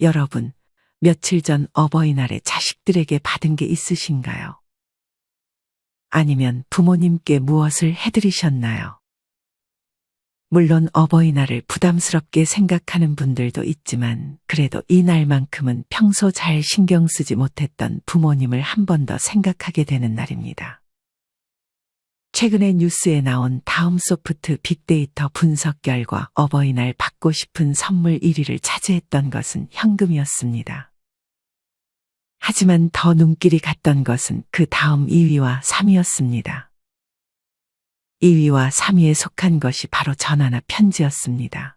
여러분, 며칠 전 어버이날에 자식들에게 받은 게 있으신가요? 아니면 부모님께 무엇을 해드리셨나요? 물론 어버이날을 부담스럽게 생각하는 분들도 있지만 그래도 이 날만큼은 평소 잘 신경 쓰지 못했던 부모님을 한 번 더 생각하게 되는 날입니다. 최근에 뉴스에 나온 다음 소프트 빅데이터 분석 결과 어버이날 받고 싶은 선물 1위를 차지했던 것은 현금이었습니다. 하지만 더 눈길이 갔던 것은 그 다음 2위와 3위였습니다. 2위와 3위에 속한 것이 바로 전화나 편지였습니다.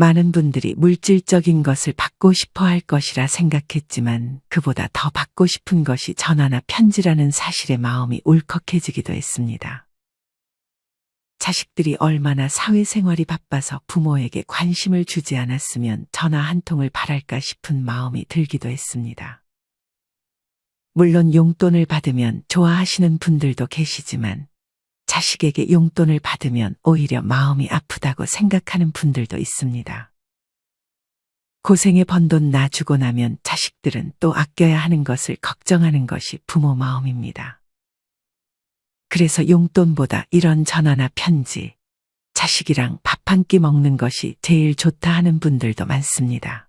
많은 분들이 물질적인 것을 받고 싶어 할 것이라 생각했지만 그보다 더 받고 싶은 것이 전화나 편지라는 사실에 마음이 울컥해지기도 했습니다. 자식들이 얼마나 사회생활이 바빠서 부모에게 관심을 주지 않았으면 전화 한 통을 바랄까 싶은 마음이 들기도 했습니다. 물론 용돈을 받으면 좋아하시는 분들도 계시지만 자식에게 용돈을 받으면 오히려 마음이 아프다고 생각하는 분들도 있습니다. 고생에 번돈 놔주고 나면 자식들은 또 아껴야 하는 것을 걱정하는 것이 부모 마음입니다. 그래서 용돈보다 이런 전화나 편지, 자식이랑 밥 한 끼 먹는 것이 제일 좋다 하는 분들도 많습니다.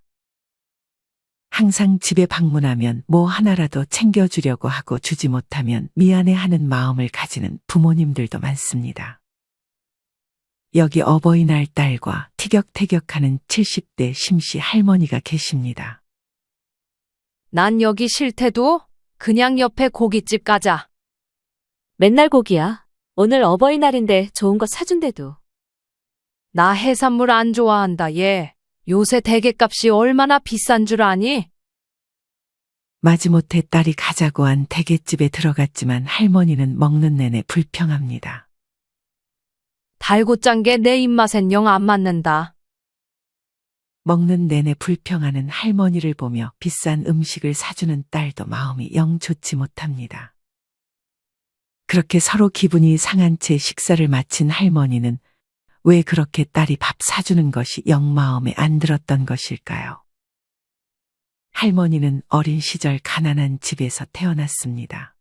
항상 집에 방문하면 뭐 하나라도 챙겨주려고 하고 주지 못하면 미안해 하는 마음을 가지는 부모님들도 많습니다. 여기 어버이날 딸과 티격태격하는 70대 심씨 할머니가 계십니다. 난 여기 싫대도 그냥 옆에 고깃집 가자. 맨날 고기야. 오늘 어버이날인데 좋은 거 사준대도. 나 해산물 안 좋아한다, 얘. 요새 대게값이 얼마나 비싼 줄 아니? 마지못해 딸이 가자고 한 대게집에 들어갔지만 할머니는 먹는 내내 불평합니다. 달고 짠 게 내 입맛엔 영 안 맞는다. 먹는 내내 불평하는 할머니를 보며 비싼 음식을 사주는 딸도 마음이 영 좋지 못합니다. 그렇게 서로 기분이 상한 채 식사를 마친 할머니는 왜 그렇게 딸이 밥 사주는 것이 영 마음에 안 들었던 것일까요? 할머니는 어린 시절 가난한 집에서 태어났습니다.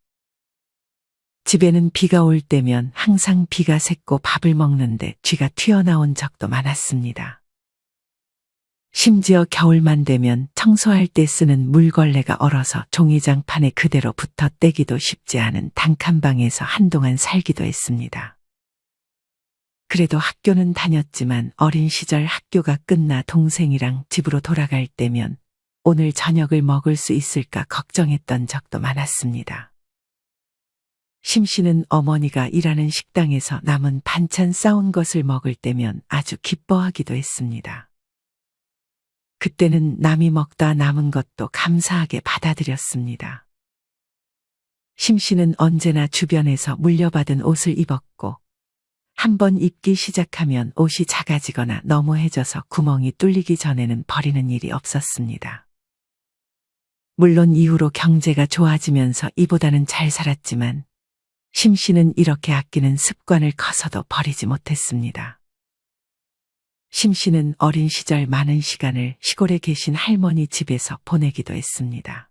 집에는 비가 올 때면 항상 비가 샜고 밥을 먹는데 쥐가 튀어나온 적도 많았습니다. 심지어 겨울만 되면 청소할 때 쓰는 물걸레가 얼어서 종이장판에 그대로 붙어 떼기도 쉽지 않은 단칸방에서 한동안 살기도 했습니다. 그래도 학교는 다녔지만 어린 시절 학교가 끝나 동생이랑 집으로 돌아갈 때면 오늘 저녁을 먹을 수 있을까 걱정했던 적도 많았습니다. 심 씨는 어머니가 일하는 식당에서 남은 반찬 싸운 것을 먹을 때면 아주 기뻐하기도 했습니다. 그때는 남이 먹다 남은 것도 감사하게 받아들였습니다. 심 씨는 언제나 주변에서 물려받은 옷을 입었고 한번 입기 시작하면 옷이 작아지거나 너무해져서 구멍이 뚫리기 전에는 버리는 일이 없었습니다. 물론 이후로 경제가 좋아지면서 이보다는 잘 살았지만 심 씨는 이렇게 아끼는 습관을 커서도 버리지 못했습니다. 심 씨는 어린 시절 많은 시간을 시골에 계신 할머니 집에서 보내기도 했습니다.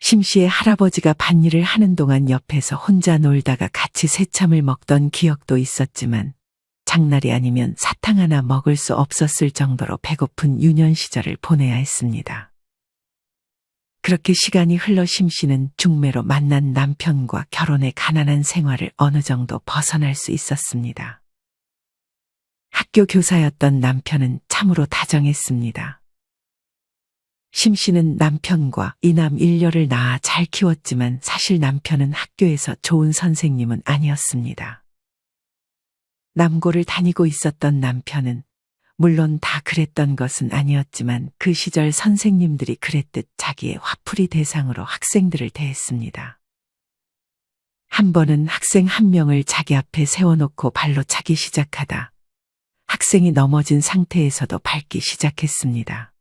심 씨의 할아버지가 밭일을 하는 동안 옆에서 혼자 놀다가 같이 새참을 먹던 기억도 있었지만 장날이 아니면 사탕 하나 먹을 수 없었을 정도로 배고픈 유년 시절을 보내야 했습니다. 그렇게 시간이 흘러 심 씨는 중매로 만난 남편과 결혼해 가난한 생활을 어느 정도 벗어날 수 있었습니다. 학교 교사였던 남편은 참으로 다정했습니다. 심 씨는 남편과 이남 일녀를 낳아 잘 키웠지만 사실 남편은 학교에서 좋은 선생님은 아니었습니다. 남고를 다니고 있었던 남편은 물론 다 그랬던 것은 아니었지만 그 시절 선생님들이 그랬듯 자기의 화풀이 대상으로 학생들을 대했습니다. 한 번은 학생 한 명을 자기 앞에 세워놓고 발로 차기 시작하다 학생이 넘어진 상태에서도 밟기 시작했습니다.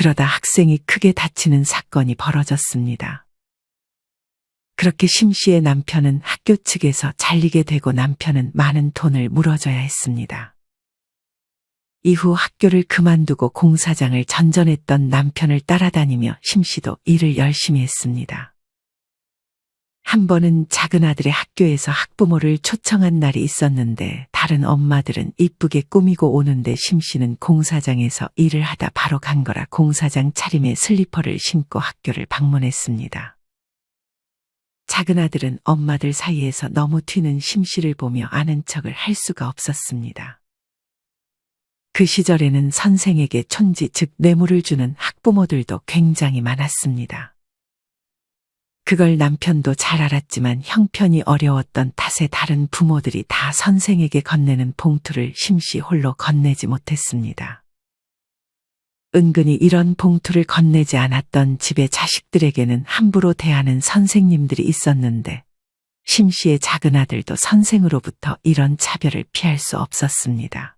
그러다 학생이 크게 다치는 사건이 벌어졌습니다. 그렇게 심 씨의 남편은 학교 측에서 잘리게 되고 남편은 많은 돈을 물어줘야 했습니다. 이후 학교를 그만두고 공사장을 전전했던 남편을 따라다니며 심 씨도 일을 열심히 했습니다. 한 번은 작은 아들의 학교에서 학부모를 초청한 날이 있었는데 다른 엄마들은 이쁘게 꾸미고 오는데 심씨는 공사장에서 일을 하다 바로 간 거라 공사장 차림에 슬리퍼를 신고 학교를 방문했습니다. 작은 아들은 엄마들 사이에서 너무 튀는 심씨를 보며 아는 척을 할 수가 없었습니다. 그 시절에는 선생에게 촌지 즉 뇌물을 주는 학부모들도 굉장히 많았습니다. 그걸 남편도 잘 알았지만 형편이 어려웠던 탓에 다른 부모들이 다 선생에게 건네는 봉투를 심시 홀로 건네지 못했습니다. 은근히 이런 봉투를 건네지 않았던 집의 자식들에게는 함부로 대하는 선생님들이 있었는데 심씨의 작은 아들도 선생으로부터 이런 차별을 피할 수 없었습니다.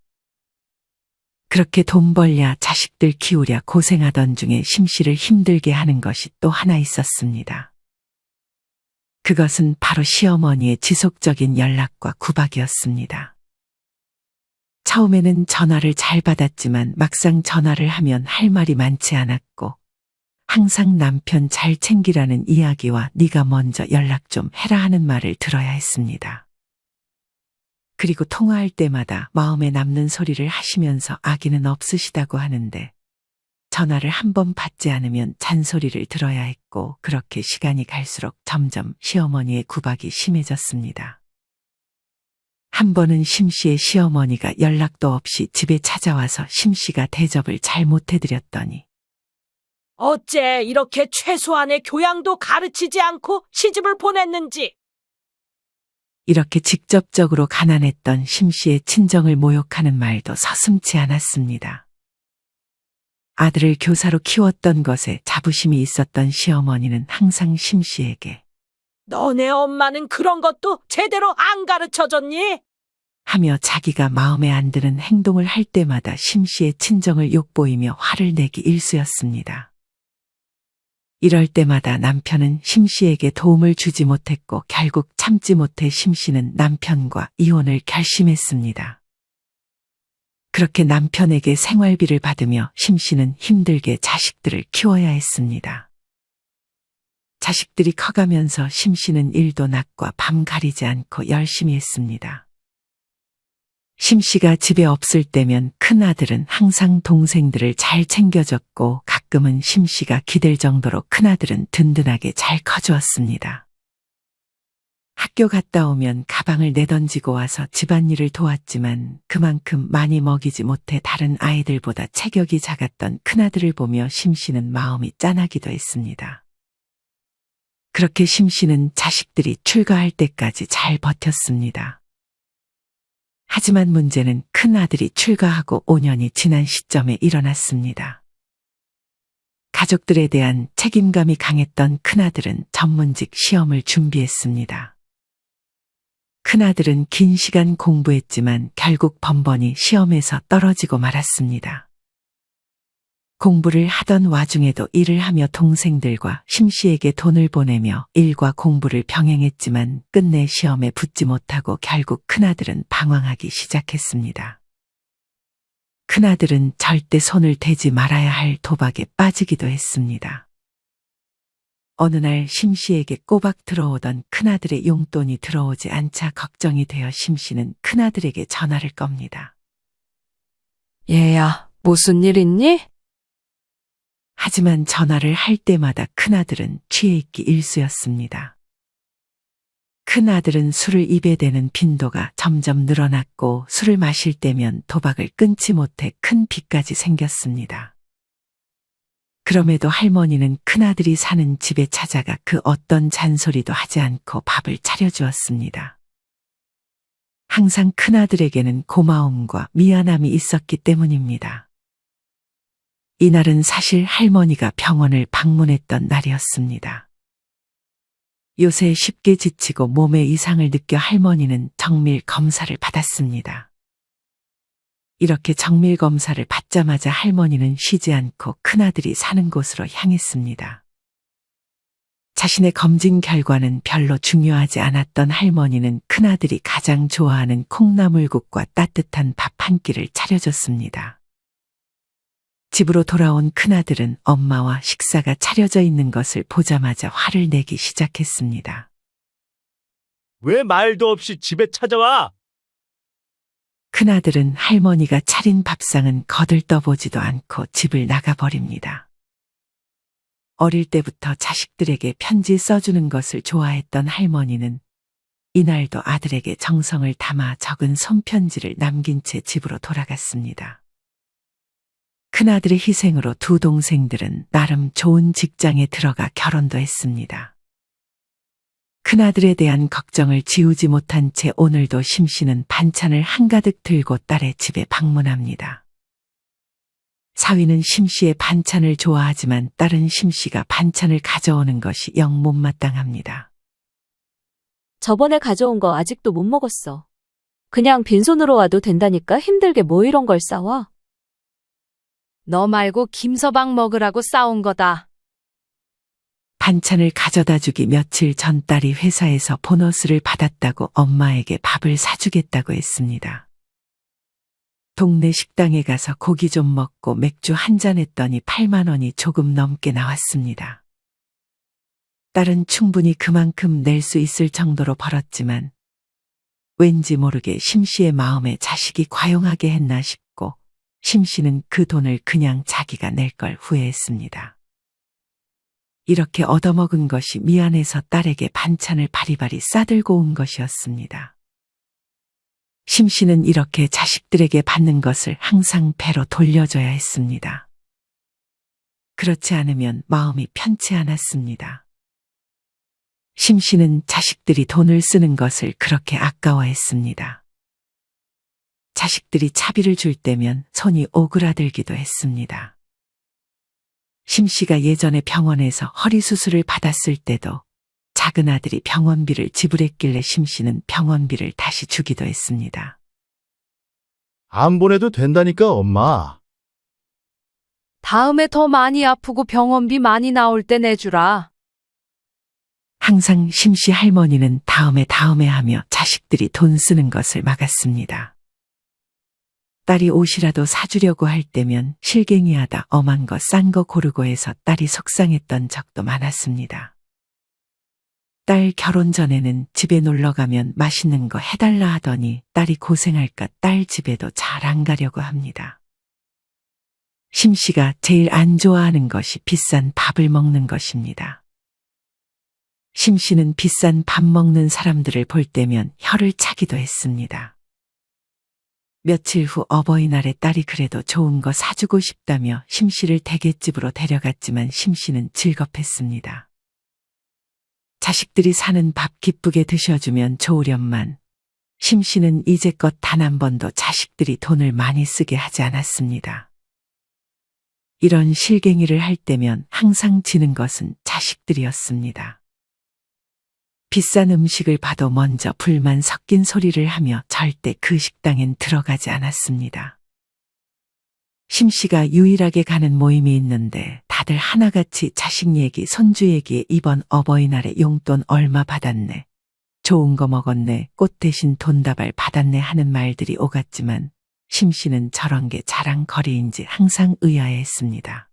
그렇게 돈 벌랴 자식들 키우랴 고생하던 중에 심씨를 힘들게 하는 것이 또 하나 있었습니다. 그것은 바로 시어머니의 지속적인 연락과 구박이었습니다. 처음에는 전화를 잘 받았지만 막상 전화를 하면 할 말이 많지 않았고 항상 남편 잘 챙기라는 이야기와 네가 먼저 연락 좀 해라 하는 말을 들어야 했습니다. 그리고 통화할 때마다 마음에 남는 소리를 하시면서 아기는 없으시다고 하는데 전화를 한 번 받지 않으면 잔소리를 들어야 했고 그렇게 시간이 갈수록 점점 시어머니의 구박이 심해졌습니다. 한 번은 심 씨의 시어머니가 연락도 없이 집에 찾아와서 심 씨가 대접을 잘 못해드렸더니 어째 이렇게 최소한의 교양도 가르치지 않고 시집을 보냈는지. 이렇게 직접적으로 가난했던 심 씨의 친정을 모욕하는 말도 서슴지 않았습니다. 아들을 교사로 키웠던 것에 자부심이 있었던 시어머니는 항상 심씨에게 너네 엄마는 그런 것도 제대로 안 가르쳐줬니? 하며 자기가 마음에 안 드는 행동을 할 때마다 심씨의 친정을 욕보이며 화를 내기 일쑤였습니다. 이럴 때마다 남편은 심씨에게 도움을 주지 못했고 결국 참지 못해 심씨는 남편과 이혼을 결심했습니다. 그렇게 남편에게 생활비를 받으며 심씨는 힘들게 자식들을 키워야 했습니다. 자식들이 커가면서 심씨는 일도 낮과 밤 가리지 않고 열심히 했습니다. 심씨가 집에 없을 때면 큰아들은 항상 동생들을 잘 챙겨줬고 가끔은 심씨가 기댈 정도로 큰아들은 든든하게 잘 커주었습니다. 학교 갔다 오면 가방을 내던지고 와서 집안일을 도왔지만 그만큼 많이 먹이지 못해 다른 아이들보다 체격이 작았던 큰아들을 보며 심씨는 마음이 짠하기도 했습니다. 그렇게 심씨는 자식들이 출가할 때까지 잘 버텼습니다. 하지만 문제는 큰 아들이 출가하고 5년이 지난 시점에 일어났습니다. 가족들에 대한 책임감이 강했던 큰아들은 전문직 시험을 준비했습니다. 큰아들은 긴 시간 공부했지만 결국 번번이 시험에서 떨어지고 말았습니다. 공부를 하던 와중에도 일을 하며 동생들과 심씨에게 돈을 보내며 일과 공부를 병행했지만 끝내 시험에 붙지 못하고 결국 큰아들은 방황하기 시작했습니다. 큰아들은 절대 손을 대지 말아야 할 도박에 빠지기도 했습니다. 어느 날 심씨에게 꼬박 들어오던 큰아들의 용돈이 들어오지 않자 걱정이 되어 심씨는 큰아들에게 전화를 겁니다. 얘야, 무슨 일 있니? 하지만 전화를 할 때마다 큰아들은 취해 있기 일쑤였습니다. 큰아들은 술을 입에 대는 빈도가 점점 늘어났고 술을 마실 때면 도박을 끊지 못해 큰 빚까지 생겼습니다. 그럼에도 할머니는 큰아들이 사는 집에 찾아가 그 어떤 잔소리도 하지 않고 밥을 차려주었습니다. 항상 큰아들에게는 고마움과 미안함이 있었기 때문입니다. 이날은 사실 할머니가 병원을 방문했던 날이었습니다. 요새 쉽게 지치고 몸에 이상을 느껴 할머니는 정밀 검사를 받았습니다. 이렇게 정밀 검사를 받자마자 할머니는 쉬지 않고 큰아들이 사는 곳으로 향했습니다. 자신의 검진 결과는 별로 중요하지 않았던 할머니는 큰아들이 가장 좋아하는 콩나물국과 따뜻한 밥 한 끼를 차려줬습니다. 집으로 돌아온 큰아들은 엄마와 식사가 차려져 있는 것을 보자마자 화를 내기 시작했습니다. 왜 말도 없이 집에 찾아와? 큰아들은 할머니가 차린 밥상은 거들떠보지도 않고 집을 나가버립니다. 어릴 때부터 자식들에게 편지 써주는 것을 좋아했던 할머니는 이날도 아들에게 정성을 담아 적은 손편지를 남긴 채 집으로 돌아갔습니다. 큰아들의 희생으로 두 동생들은 나름 좋은 직장에 들어가 결혼도 했습니다. 큰아들에 대한 걱정을 지우지 못한 채 오늘도 심씨는 반찬을 한가득 들고 딸의 집에 방문합니다. 사위는 심씨의 반찬을 좋아하지만 딸은 심씨가 반찬을 가져오는 것이 영 못마땅합니다. 저번에 가져온 거 아직도 못 먹었어. 그냥 빈손으로 와도 된다니까 힘들게 뭐 이런 걸 싸와. 너 말고 김서방 먹으라고 싸운 거다. 반찬을 가져다 주기 며칠 전 딸이 회사에서 보너스를 받았다고 엄마에게 밥을 사주겠다고 했습니다. 동네 식당에 가서 고기 좀 먹고 맥주 한 잔 했더니 8만 원이 조금 넘게 나왔습니다. 딸은 충분히 그만큼 낼 수 있을 정도로 벌었지만 왠지 모르게 심씨의 마음에 자식이 과용하게 했나 싶고 심씨는 그 돈을 그냥 자기가 낼 걸 후회했습니다. 이렇게 얻어먹은 것이 미안해서 딸에게 반찬을 바리바리 싸들고 온 것이었습니다. 심 씨는 이렇게 자식들에게 받는 것을 항상 배로 돌려줘야 했습니다. 그렇지 않으면 마음이 편치 않았습니다. 심 씨는 자식들이 돈을 쓰는 것을 그렇게 아까워했습니다. 자식들이 차비를 줄 때면 손이 오그라들기도 했습니다. 심 씨가 예전에 병원에서 허리 수술을 받았을 때도 작은 아들이 병원비를 지불했길래 심 씨는 병원비를 다시 주기도 했습니다. 안 보내도 된다니까, 엄마. 다음에 더 많이 아프고 병원비 많이 나올 때 내주라. 항상 심씨 할머니는 다음에 다음에 하며 자식들이 돈 쓰는 것을 막았습니다. 딸이 옷이라도 사주려고 할 때면 실갱이하다 엄한 거 싼 거 고르고 해서 딸이 속상했던 적도 많았습니다. 딸 결혼 전에는 집에 놀러 가면 맛있는 거 해달라 하더니 딸이 고생할까 딸 집에도 잘 안 가려고 합니다. 심 씨가 제일 안 좋아하는 것이 비싼 밥을 먹는 것입니다. 심 씨는 비싼 밥 먹는 사람들을 볼 때면 혀를 차기도 했습니다. 며칠 후 어버이날에 딸이 그래도 좋은 거 사주고 싶다며 심씨를 대게집으로 데려갔지만 심씨는 즐겁했습니다. 자식들이 사는 밥 기쁘게 드셔주면 좋으련만 심씨는 이제껏 단 한 번도 자식들이 돈을 많이 쓰게 하지 않았습니다. 이런 실갱이를 할 때면 항상 지는 것은 자식들이었습니다. 비싼 음식을 봐도 먼저 불만 섞인 소리를 하며 절대 그 식당엔 들어가지 않았습니다. 심 씨가 유일하게 가는 모임이 있는데 다들 하나같이 자식 얘기, 손주 얘기에 이번 어버이날에 용돈 얼마 받았네. 좋은 거 먹었네. 꽃 대신 돈다발 받았네 하는 말들이 오갔지만 심 씨는 저런 게 자랑거리인지 항상 의아해했습니다.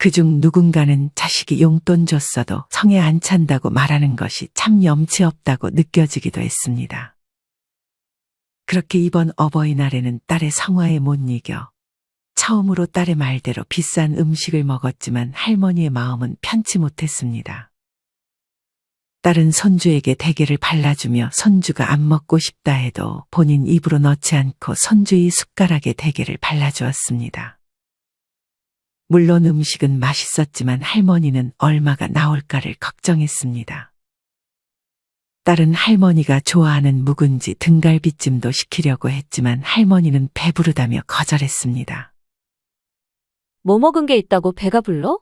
그중 누군가는 자식이 용돈 줬어도 성에 안 찬다고 말하는 것이 참 염치 없다고 느껴지기도 했습니다. 그렇게 이번 어버이날에는 딸의 성화에 못 이겨 처음으로 딸의 말대로 비싼 음식을 먹었지만 할머니의 마음은 편치 못했습니다. 딸은 손주에게 대게를 발라주며 손주가 안 먹고 싶다 해도 본인 입으로 넣지 않고 손주의 숟가락에 대게를 발라주었습니다. 물론 음식은 맛있었지만 할머니는 얼마가 나올까를 걱정했습니다. 딸은 할머니가 좋아하는 묵은지 등갈비찜도 시키려고 했지만 할머니는 배부르다며 거절했습니다. 뭐 먹은 게 있다고 배가 불러?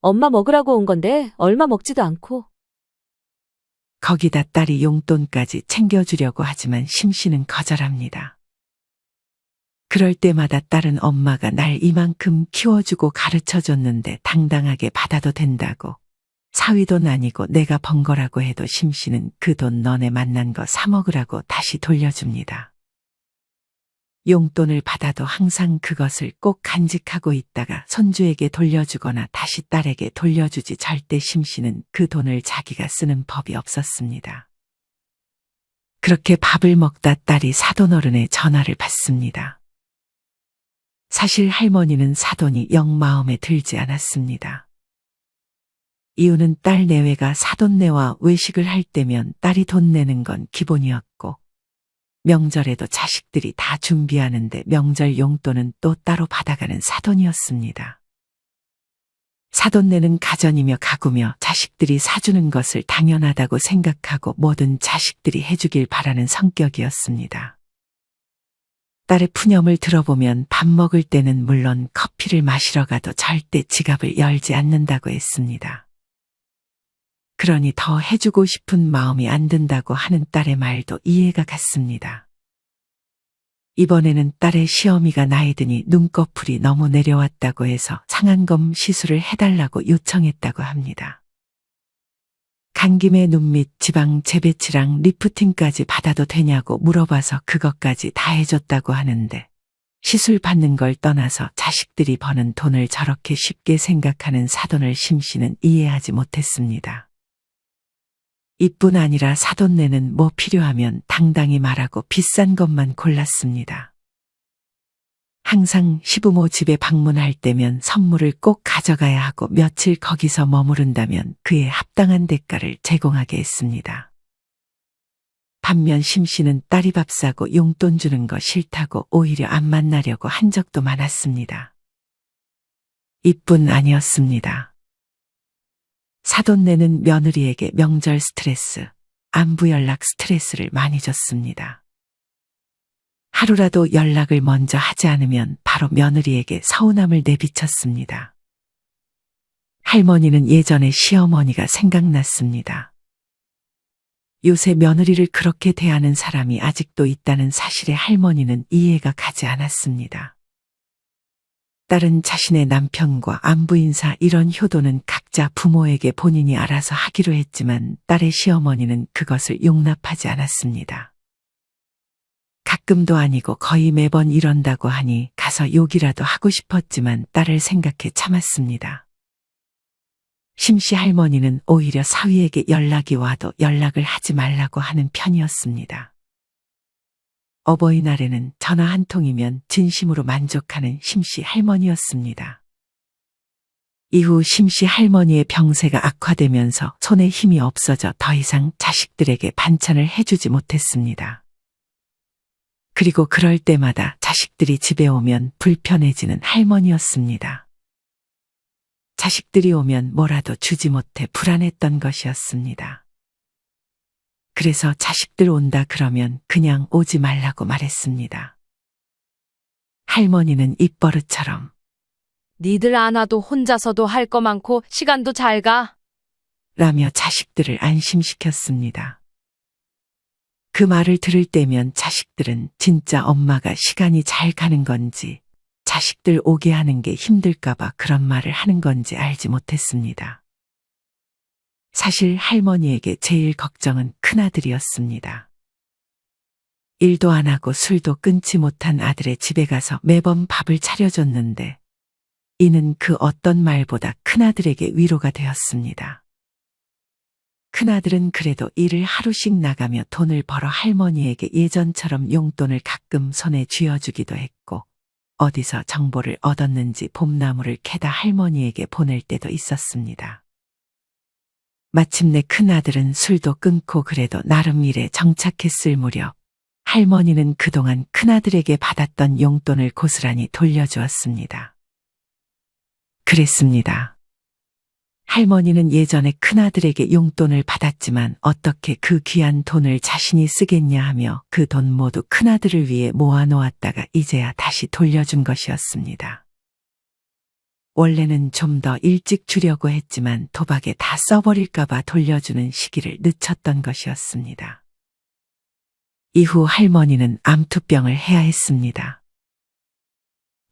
엄마 먹으라고 온 건데 얼마 먹지도 않고. 거기다 딸이 용돈까지 챙겨주려고 하지만 심씨는 거절합니다. 그럴 때마다 딸은 엄마가 날 이만큼 키워주고 가르쳐줬는데 당당하게 받아도 된다고. 사위 돈 아니고 내가 번 거라고 해도 심씨는 그 돈 너네 만난 거 사먹으라고 다시 돌려줍니다. 용돈을 받아도 항상 그것을 꼭 간직하고 있다가 손주에게 돌려주거나 다시 딸에게 돌려주지 절대 심씨는 그 돈을 자기가 쓰는 법이 없었습니다. 그렇게 밥을 먹다 딸이 사돈 어른의 전화를 받습니다. 사실 할머니는 사돈이 영 마음에 들지 않았습니다. 이유는 딸 내외가 사돈네와 외식을 할 때면 딸이 돈 내는 건 기본이었고, 명절에도 자식들이 다 준비하는데 명절 용돈은 또 따로 받아가는 사돈이었습니다. 사돈네는 가전이며 가구며 자식들이 사주는 것을 당연하다고 생각하고 뭐든 자식들이 해주길 바라는 성격이었습니다. 딸의 푸념을 들어보면 밥 먹을 때는 물론 커피를 마시러 가도 절대 지갑을 열지 않는다고 했습니다. 그러니 더 해주고 싶은 마음이 안 든다고 하는 딸의 말도 이해가 갔습니다. 이번에는 딸의 시어미가 나이 드니 눈꺼풀이 너무 내려왔다고 해서 상안검 시술을 해달라고 요청했다고 합니다. 간 김에 눈밑 지방 재배치랑 리프팅까지 받아도 되냐고 물어봐서 그것까지 다 해줬다고 하는데 시술 받는 걸 떠나서 자식들이 버는 돈을 저렇게 쉽게 생각하는 사돈을 심씨는 이해하지 못했습니다. 이뿐 아니라 사돈네는 뭐 필요하면 당당히 말하고 비싼 것만 골랐습니다. 항상 시부모 집에 방문할 때면 선물을 꼭 가져가야 하고 며칠 거기서 머무른다면 그에 합당한 대가를 제공하게 했습니다. 반면 심 씨는 딸이 밥 사고 용돈 주는 거 싫다고 오히려 안 만나려고 한 적도 많았습니다. 이뿐 아니었습니다. 사돈네는 며느리에게 명절 스트레스, 안부 연락 스트레스를 많이 줬습니다. 하루라도 연락을 먼저 하지 않으면 바로 며느리에게 서운함을 내비쳤습니다. 할머니는 예전에 시어머니가 생각났습니다. 요새 며느리를 그렇게 대하는 사람이 아직도 있다는 사실에 할머니는 이해가 가지 않았습니다. 딸은 자신의 남편과 안부 인사 이런 효도는 각자 부모에게 본인이 알아서 하기로 했지만 딸의 시어머니는 그것을 용납하지 않았습니다. 가끔도 아니고 거의 매번 이런다고 하니 가서 욕이라도 하고 싶었지만 딸을 생각해 참았습니다. 심씨 할머니는 오히려 사위에게 연락이 와도 연락을 하지 말라고 하는 편이었습니다. 어버이날에는 전화 한 통이면 진심으로 만족하는 심씨 할머니였습니다. 이후 심씨 할머니의 병세가 악화되면서 손에 힘이 없어져 더 이상 자식들에게 반찬을 해주지 못했습니다. 그리고 그럴 때마다 자식들이 집에 오면 불편해지는 할머니였습니다. 자식들이 오면 뭐라도 주지 못해 불안했던 것이었습니다. 그래서 자식들 온다 그러면 그냥 오지 말라고 말했습니다. 할머니는 입버릇처럼 니들 안 와도 혼자서도 할 거 많고 시간도 잘 가. 라며 자식들을 안심시켰습니다. 그 말을 들을 때면 자식들은 진짜 엄마가 시간이 잘 가는 건지 자식들 오게 하는 게 힘들까봐 그런 말을 하는 건지 알지 못했습니다. 사실 할머니에게 제일 걱정은 큰아들이었습니다. 일도 안 하고 술도 끊지 못한 아들의 집에 가서 매번 밥을 차려줬는데 이는 그 어떤 말보다 큰아들에게 위로가 되었습니다. 큰아들은 그래도 일을 하루씩 나가며 돈을 벌어 할머니에게 예전처럼 용돈을 가끔 손에 쥐어주기도 했고 어디서 정보를 얻었는지 봄나무를 캐다 할머니에게 보낼 때도 있었습니다. 마침내 큰아들은 술도 끊고 그래도 나름 일에 정착했을 무렵 할머니는 그동안 큰아들에게 받았던 용돈을 고스란히 돌려주었습니다. 그랬습니다. 할머니는 예전에 큰아들에게 용돈을 받았지만 어떻게 그 귀한 돈을 자신이 쓰겠냐 하며 그 돈 모두 큰아들을 위해 모아놓았다가 이제야 다시 돌려준 것이었습니다. 원래는 좀 더 일찍 주려고 했지만 도박에 다 써버릴까봐 돌려주는 시기를 늦췄던 것이었습니다. 이후 할머니는 암투병을 해야 했습니다.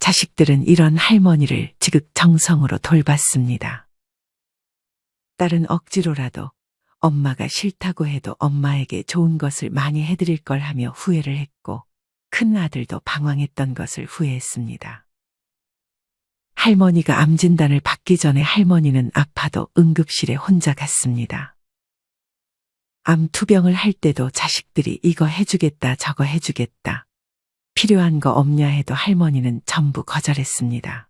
자식들은 이런 할머니를 지극정성으로 돌봤습니다. 딸은 억지로라도 엄마가 싫다고 해도 엄마에게 좋은 것을 많이 해드릴 걸 하며 후회를 했고, 큰 아들도 방황했던 것을 후회했습니다. 할머니가 암 진단을 받기 전에 할머니는 아파도 응급실에 혼자 갔습니다. 암 투병을 할 때도 자식들이 이거 해주겠다 저거 해주겠다. 필요한 거 없냐 해도 할머니는 전부 거절했습니다.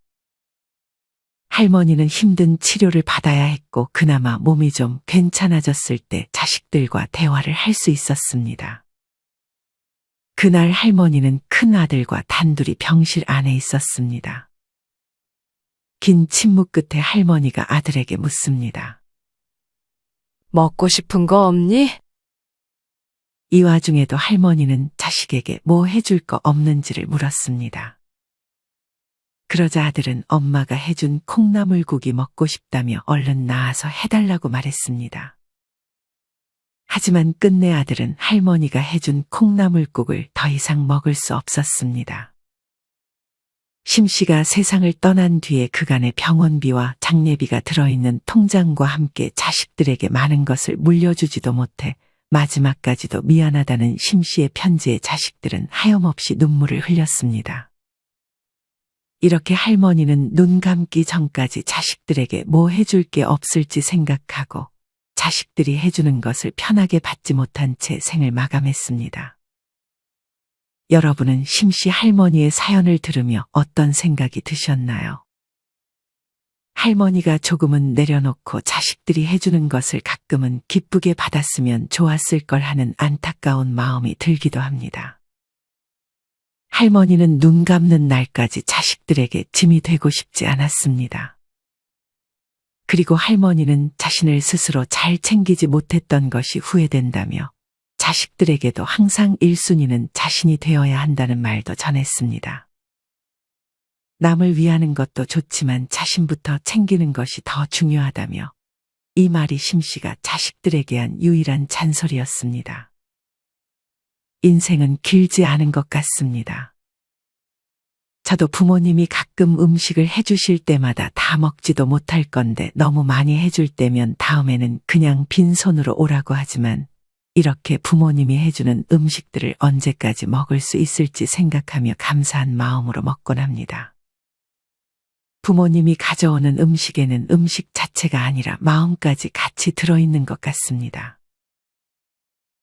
할머니는 힘든 치료를 받아야 했고 그나마 몸이 좀 괜찮아졌을 때 자식들과 대화를 할 수 있었습니다. 그날 할머니는 큰 아들과 단둘이 병실 안에 있었습니다. 긴 침묵 끝에 할머니가 아들에게 묻습니다. 먹고 싶은 거 없니? 이 와중에도 할머니는 자식에게 뭐 해줄 거 없는지를 물었습니다. 그러자 아들은 엄마가 해준 콩나물국이 먹고 싶다며 얼른 나와서 해달라고 말했습니다. 하지만 끝내 아들은 할머니가 해준 콩나물국을 더 이상 먹을 수 없었습니다. 심 씨가 세상을 떠난 뒤에 그간의 병원비와 장례비가 들어있는 통장과 함께 자식들에게 많은 것을 물려주지도 못해 마지막까지도 미안하다는 심 씨의 편지에 자식들은 하염없이 눈물을 흘렸습니다. 이렇게 할머니는 눈 감기 전까지 자식들에게 뭐 해줄 게 없을지 생각하고 자식들이 해주는 것을 편하게 받지 못한 채 생을 마감했습니다. 여러분은 심씨 할머니의 사연을 들으며 어떤 생각이 드셨나요? 할머니가 조금은 내려놓고 자식들이 해주는 것을 가끔은 기쁘게 받았으면 좋았을 걸 하는 안타까운 마음이 들기도 합니다. 할머니는 눈 감는 날까지 자식들에게 짐이 되고 싶지 않았습니다. 그리고 할머니는 자신을 스스로 잘 챙기지 못했던 것이 후회된다며 자식들에게도 항상 1순위는 자신이 되어야 한다는 말도 전했습니다. 남을 위하는 것도 좋지만 자신부터 챙기는 것이 더 중요하다며 이 말이 심씨가 자식들에게 한 유일한 잔소리였습니다. 인생은 길지 않은 것 같습니다. 저도 부모님이 가끔 음식을 해주실 때마다 다 먹지도 못할 건데 너무 많이 해줄 때면 다음에는 그냥 빈손으로 오라고 하지만 이렇게 부모님이 해주는 음식들을 언제까지 먹을 수 있을지 생각하며 감사한 마음으로 먹곤 합니다. 부모님이 가져오는 음식에는 음식 자체가 아니라 마음까지 같이 들어있는 것 같습니다.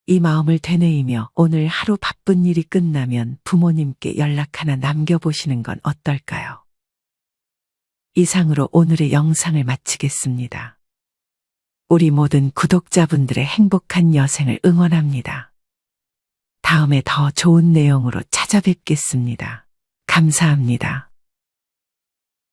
이 마음을 되뇌이며 오늘 하루 바쁜 일이 끝나면 부모님께 연락 하나 남겨보시는 건 어떨까요? 이상으로 오늘의 영상을 마치겠습니다. 우리 모든 구독자분들의 행복한 여생을 응원합니다. 다음에 더 좋은 내용으로 찾아뵙겠습니다. 감사합니다.